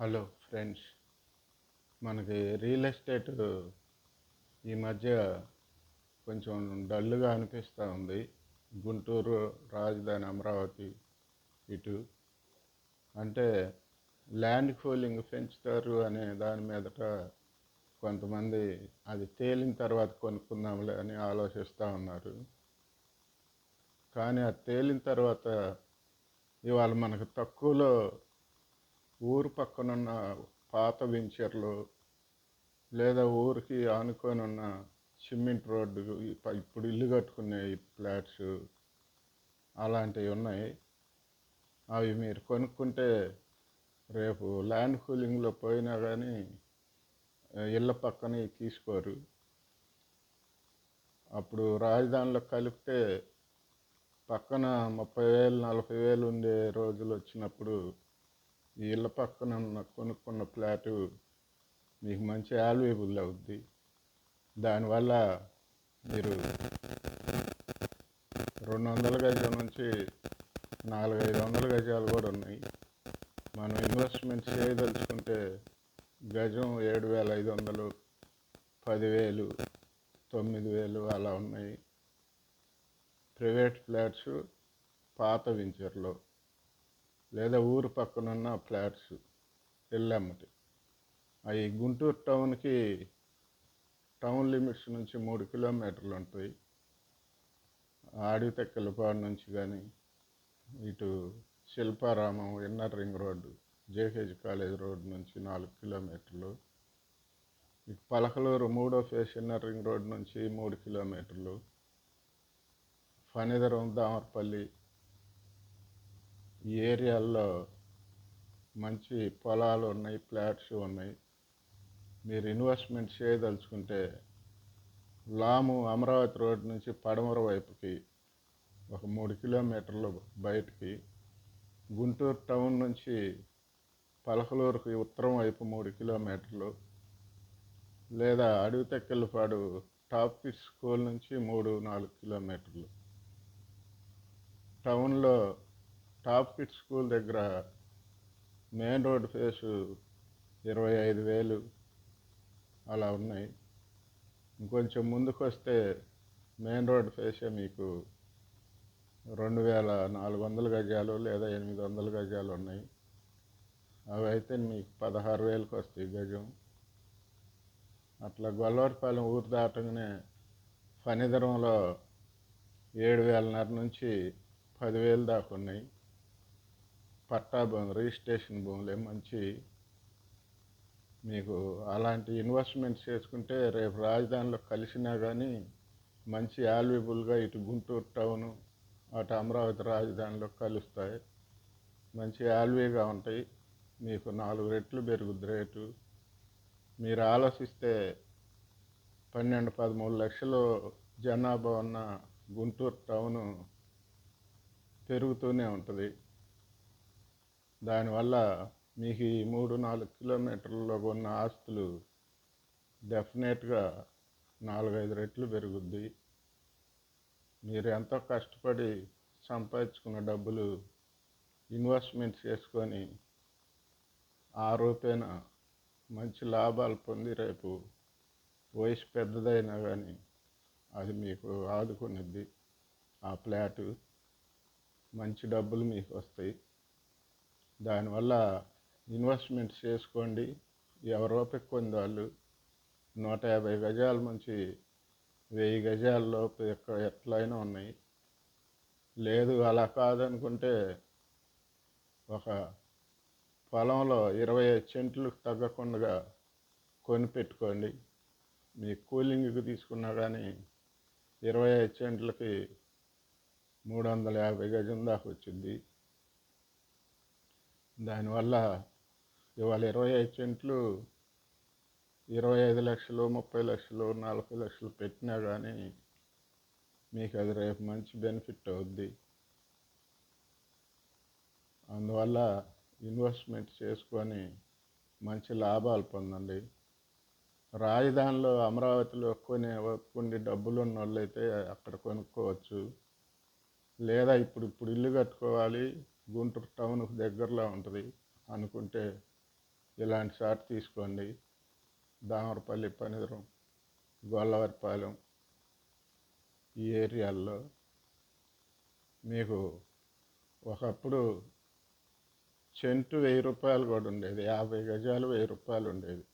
Hello friends మనకి real estate ఈ మధ్య కొంచెం డల్గా అనిపిస్తూ ఉంది. గుంటూరు రాజధాని అమరావతి ఇటు. అంటే ల్యాండ్ కూలింగ్ పెంచుతారు అనే దాని మీదట కొంతమంది అది తేలిన తర్వాత కొనుక్కుందాంలే అని ఆలోచిస్తూ ఉన్నారు. కానీ అది తేలిన తర్వాత ఇవాళ మనకు తక్కువలో ఊరు పక్కనున్న పాత వెంచర్లు లేదా ఊరికి ఆనుకొని ఉన్న సిమెంట్ రోడ్డు ఇప్పుడు ఇల్లు కట్టుకునే ఫ్లాట్స్ అలాంటివి ఉన్నాయి. అవి మీరు కొనుక్కుంటే రేపు ల్యాండ్ కూలింగ్లో పోయినా కానీ ఇళ్ళ పక్కన తీసుకోరు. అప్పుడు రాజధానిలో కలిపితే పక్కన ముప్పై వేలు నలభై వేలు ఉండే రోజులు వచ్చినప్పుడు ఈ ఇళ్ళ పక్కన ఉన్న కొనుక్కున్న ఫ్లాటు మీకు మంచి వాల్యుయబుల్ అవుద్ది. దానివల్ల మీరు రెండు వందల గజాల నుంచి నాలుగైదు వందల గజాలు కూడా ఉన్నాయి. మనం ఇన్వెస్ట్మెంట్ చేయదలుచుకుంటే గజం ఏడు వేల ఐదు వందలు పదివేలు తొమ్మిది వేలు అలా ఉన్నాయి. ప్రైవేట్ ఫ్లాట్స్ పాత వెంచర్లో. లేదా ఊరు పక్కనున్న ఫ్లాట్స్ వెళ్ళమ్మటి అవి గుంటూరు టౌన్కి టౌన్ లిమిట్స్ నుంచి మూడు కిలోమీటర్లు ఉంటాయి. ఆడితెక్కలపాడు నుంచి కానీ ఇటు Shilparamam inner ring road JH college road నుంచి నాలుగు కిలోమీటర్లు ఇటు పలకలూరు మూడో ఫేస్ ఇన్నర్ రింగ్ రోడ్ నుంచి మూడు కిలోమీటర్లు ఫణిధరం దామర్పల్లి ఈ ఏరియాల్లో మంచి పొలాలు ఉన్నాయి ఫ్లాట్స్ ఉన్నాయి. మీరు ఇన్వెస్ట్మెంట్ చేయదలుచుకుంటే లాము అమరావతి రోడ్ నుంచి పడమర వైపుకి ఒక మూడు కిలోమీటర్లు బయటికి గుంటూరు టౌన్ నుంచి పలకలూరుకి ఉత్తరం వైపు మూడు కిలోమీటర్లు లేదా అడవితెక్కలపాడు టాప్ కిడ్స్ స్కూల్ నుంచి మూడు నాలుగు కిలోమీటర్లు. టౌన్లో టాప్ కిట్ స్కూల్ దగ్గర మెయిన్ రోడ్ ఫేసు ఇరవై ఐదు వేలు అలా ఉన్నాయి. ఇంకొంచెం ముందుకు వస్తే మెయిన్ రోడ్ ఫేసే మీకు రెండు వేల నాలుగు వందల గజాలు లేదా ఎనిమిది వందల గజాలు ఉన్నాయి. అవి అయితే మీకు పదహారు వేలకు వస్తాయి గజం. అట్లా గొల్లవారిపాలెం ఊరు దాటగానే ఫణిధరంలో ఏడు వేలన్నర నుంచి పదివేలు దాకా ఉన్నాయి. పట్టా భూమి రిజిస్ట్రేషన్ భూములే మంచి మీకు అలాంటి ఇన్వెస్ట్మెంట్స్ చేసుకుంటే రేపు రాజధానిలో కలిసినా కానీ మంచి వాల్యుబుల్గా ఇటు గుంటూరు టౌను అటు అమరావతి రాజధానిలో కలుస్తాయి. మంచి యాల్వీగా ఉంటాయి. మీకు నాలుగు రెట్లు పెరుగుద్ది రేటు. మీరు ఆలోచిస్తే పన్నెండు పదమూడు లక్షలు జనాభా ఉన్న గుంటూరు టౌను పెరుగుతూనే ఉంటుంది. దానివల్ల మీకు ఈ మూడు నాలుగు కిలోమీటర్లలో ఉన్న ఆస్తులు డెఫినెట్గా నాలుగైదు రెట్లు పెరుగుద్ది. మీరు ఎంతో కష్టపడి సంపాదించుకున్న డబ్బులు ఇన్వెస్ట్మెంట్ చేసుకొని ఆ రూపేణ మంచి లాభాలు పొంది రేపు వయసు పెద్దదైనా కానీ అది మీకు ఆదుకునిద్ది. ఆ ఫ్లాటు మంచి డబ్బులు మీకు వస్తాయి. దానివల్ల ఇన్వెస్ట్మెంట్ చేసుకోండి. ఎవరో పెక్కుంది వాళ్ళు. నూట యాభై గజాల నుంచి వెయ్యి గజాల్లో ఎక్కడ ఎట్లయినా ఉన్నాయి. లేదు అలా కాదనుకుంటే ఒక పొలంలో ఇరవై ఐదు సెంట్లకు తగ్గకుండా కొని పెట్టుకోండి మీ కూలింగ్కి తీసుకున్నా కానీ ఇరవై ఐదు సెంట్లకి మూడు వందల యాభై గజం దాకా వచ్చింది. దానివల్ల ఇవాళ ఇరవై ఐదు సెంట్లు ఇరవై ఐదు లక్షలు ముప్పై లక్షలు నలభై లక్షలు పెట్టినా కానీ మీకు అది రేపు మంచి బెనిఫిట్ అవుద్ది. అందువల్ల ఇన్వెస్ట్మెంట్ చేసుకొని మంచి లాభాలు పొందండి. రాజధానిలో అమరావతిలో కొనే కొన్ని డబ్బులు ఉన్న వాళ్ళైతే అక్కడ కొనుక్కోవచ్చు. లేదా ఇప్పుడు ఇప్పుడు ఇల్లు కట్టుకోవాలి గుంటూరు టౌన్కు దగ్గరలో ఉంటుంది అనుకుంటే ఇలాంటి షాట్ తీసుకోండి. దామరపల్లి పనిదరం గొల్లవారిపాలెం ఈ ఏరియాల్లో మీకు ఒకప్పుడు సెంటు వెయ్యి రూపాయలు కూడా ఉండేది యాభై గజాలు వెయ్యి రూపాయలు ఉండేది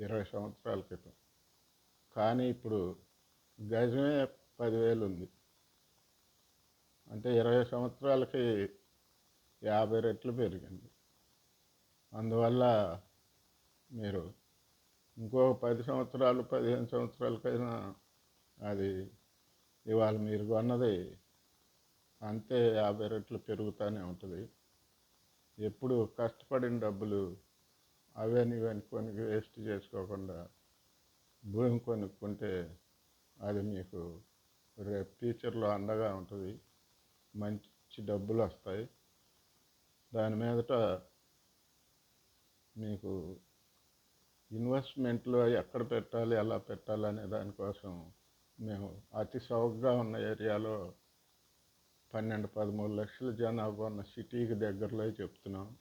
ఇరవై సంవత్సరాల క్రితం. కానీ ఇప్పుడు గజమే పదివేలు ఉంది. అంటే ఇరవై సంవత్సరాలకి యాభై రెట్లు పెరిగింది. అందువల్ల మీరు ఇంకో పది సంవత్సరాలు పదిహేను సంవత్సరాలకైనా అది ఇవాళ మీరు కొన్నది అంతే యాభై రెట్లు పెరుగుతూనే ఉంటుంది. ఎప్పుడు కష్టపడిన డబ్బులు అవని ఇవని కొని వేస్ట్ చేసుకోకుండా భూమి కొనుక్కుంటే అది మీకు రేపు ఫ్యూచర్లో అండగా ఉంటుంది. మంచి డబ్బులు వస్తాయి దాని మీదట మీకు ఇన్వెస్ట్మెంట్లో ఎక్కడ పెట్టాలి ఎలా పెట్టాలి అనే దానికోసం మేము అతి చౌకగా ఉన్న ఏరియాలో పన్నెండు పదమూడు లక్షల జనాభా ఉన్న సిటీకి దగ్గరలో చెప్తున్నాం.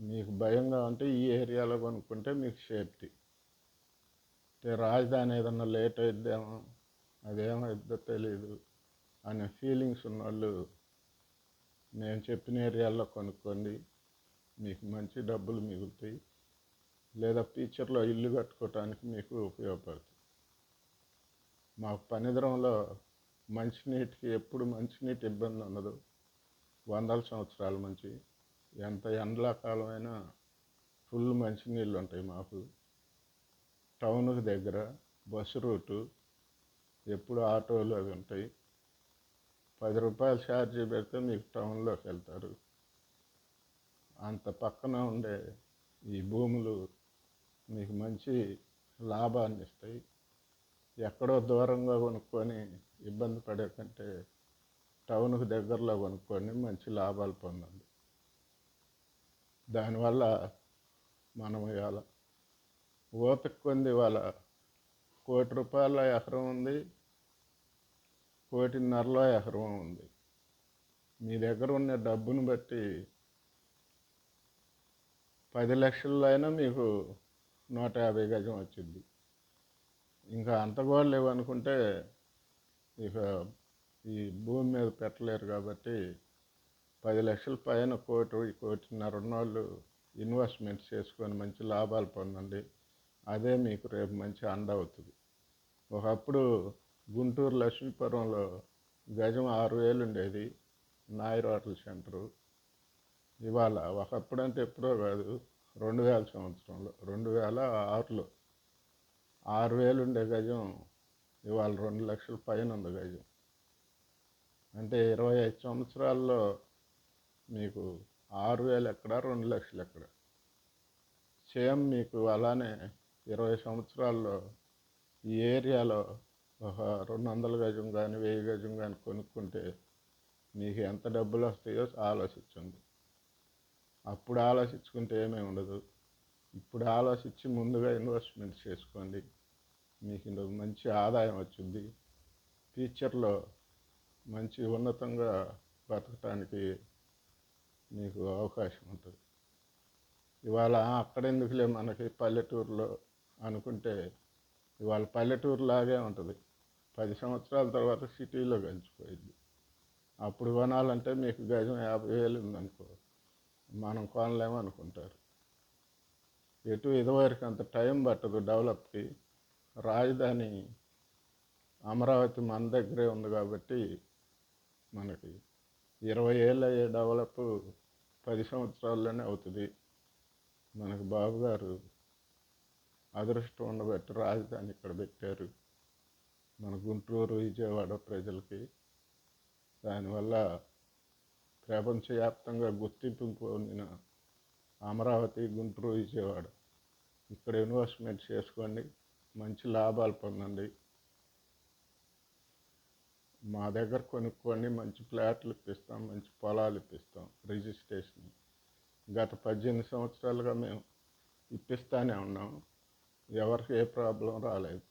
మీకు భయంగా ఉంటే ఈ ఏరియాలో కొనుక్కుంటే మీకు సేఫ్టీ. అంటే రాజధాని ఏదన్నా లేట్ అయిద్దేమో అదేమైద్దో తెలియదు అనే ఫీలింగ్స్ ఉన్నోళ్ళు నేను చెప్పిన ఏరియాల్లో కొనుక్కోండి. మీకు మంచి డబ్బులు మిగులుతాయి. లేదా ఫ్యూచర్లో ఇల్లు కట్టుకోవటానికి మీకు ఉపయోగపడుతుంది. మాకు పనిదిరంలో మంచినీటికి ఎప్పుడు మంచినీటి ఇబ్బంది ఉండదు. వందల సంవత్సరాల నుంచి ఎంత ఎండాకాలమైనా ఫుల్ మంచినీళ్ళు ఉంటాయి మాకు. టౌన్కి దగ్గర బస్సు రూటు ఎప్పుడు ఆటోలు అవి ఉంటాయి. పది రూపాయలు ఛార్జీ పెడితే మీకు టౌన్లోకి వెళ్తారు. అంత పక్కన ఉండే ఈ భూములు మీకు మంచి లాభాన్ని ఇస్తాయి. ఎక్కడో దూరంగా కొనుక్కొని ఇబ్బంది పడే కంటే టౌన్కి దగ్గరలో కొనుక్కొని మంచి లాభాలు పొందండి. దానివల్ల మనం ఇవాళ ఓపిక కొంది ఇవాళ కోటి రూపాయల ఎకరం ఉంది. కోటిన్నరలో ఎకరం ఉంది. మీ దగ్గర ఉన్న డబ్బును బట్టి పది లక్షల్లో అయినా మీకు నూట యాభై గజం వచ్చింది. ఇంకా అంత కూడా లేవనుకుంటే ఇక ఈ భూమి మీద పెట్టలేరు కాబట్టి పది లక్షల పైన కోటి కోటిన్నర ఉన్నోళ్ళు ఇన్వెస్ట్మెంట్ చేసుకొని మంచి లాభాలు పొందండి. అదే మీకు రేపు మంచి అండ అవుతుంది. ఒకప్పుడు గుంటూరు లక్ష్మీపురంలో గజం ఆరు వేలు ఉండేది నాయర్ హోటల్ సెంటరు. ఇవాళ ఒకప్పుడంటే ఎప్పుడో కాదు రెండు వేల సంవత్సరంలో రెండు వేల ఆరులో. ఆరు వేలు ఉండే గజం ఇవాళ రెండు లక్షల పైన ఉంది గజం. అంటే ఇరవై ఐదు సంవత్సరాల్లో మీకు ఆరు వేలు ఎక్కడ రెండు లక్షలు ఎక్కడ సేమ్ మీకు అలానే ఇరవై సంవత్సరాల్లో ఈ ఏరియాలో ఒక రెండు వందల గజం కానీ వెయ్యి గజం కానీ కొనుక్కుంటే మీకు ఎంత డబ్బులు వస్తాయో ఆలోచించండి అప్పుడు ఆలోచించుకుంటే ఏమీ ఉండదు. ఇప్పుడు ఆలోచించి ముందుగా ఇన్వెస్ట్మెంట్ చేసుకోండి. మీకు ఇందులో మంచి ఆదాయం వచ్చింది. ఫ్యూచర్లో మంచి ఉన్నతంగా బతకటానికి మీకు అవకాశం ఉంటుంది. ఇవాళ అక్కడ ఎందుకులే మనకి పల్లెటూరులో అనుకుంటే ఇవాళ పల్లెటూరు లాగే ఉంటుంది. పది సంవత్సరాల తర్వాత సిటీలో కలిసిపోయింది. అప్పుడు కొనాలంటే మీకు గజం యాభై వేలు ఉందనుకో మనం కొనలేమనుకుంటారు ఎటు ఇదివరకు అంత టైం పట్టదు డెవలప్కి. రాజధాని అమరావతి మన దగ్గరే ఉంది కాబట్టి మనకి ఇరవై ఏళ్ళు అయ్యే డెవలప్ పది సంవత్సరాల్లోనే అవుతుంది. మనకు బాబు గారు అదృష్టం ఉండబట్టి రాజధాని ఇక్కడ పెట్టారు. మన గుంటూరు విజయవాడ ప్రజలకి దానివల్ల ప్రపంచవ్యాప్తంగా గుర్తింపు పొందిన అమరావతి గుంటూరు విజయవాడ. ఇక్కడ ఇన్వెస్ట్మెంట్ చేసుకోండి మంచి లాభాలు పొందండి. మా దగ్గర కొనుక్కోండి మంచి ఫ్లాట్లు ఇప్పిస్తాం మంచి పొలాలు ఇప్పిస్తాం రిజిస్ట్రేషన్ గత పద్దెనిమిది సంవత్సరాలుగా మేము ఇప్పిస్తానే ఉన్నాం. ఎవరికి ఏ ప్రాబ్లం రాలేదు.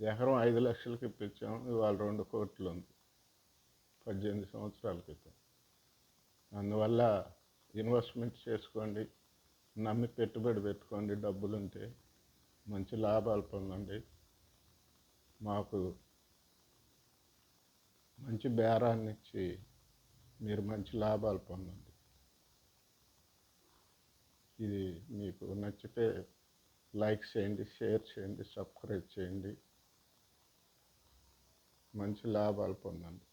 ఎకరం ఐదు లక్షలకి ఇప్పించాం ఇవాళ రెండు కోట్లు ఉంది. పద్దెనిమిది సంవత్సరాల క్రితం. అందువల్ల ఇన్వెస్ట్మెంట్ చేసుకోండి. నమ్మి పెట్టుబడి పెట్టుకోండి. డబ్బులు ఉంటే మంచి లాభాలు పొందండి. మాకు మంచి బేరాన్ని ఇచ్చి మీరు మంచి లాభాలు పొందండి. ఇది మీకు నచ్చితే లైక్ చేయండి షేర్ చేయండి సబ్స్క్రైబ్ చేయండి. మంచి లాభాలు పొందండి.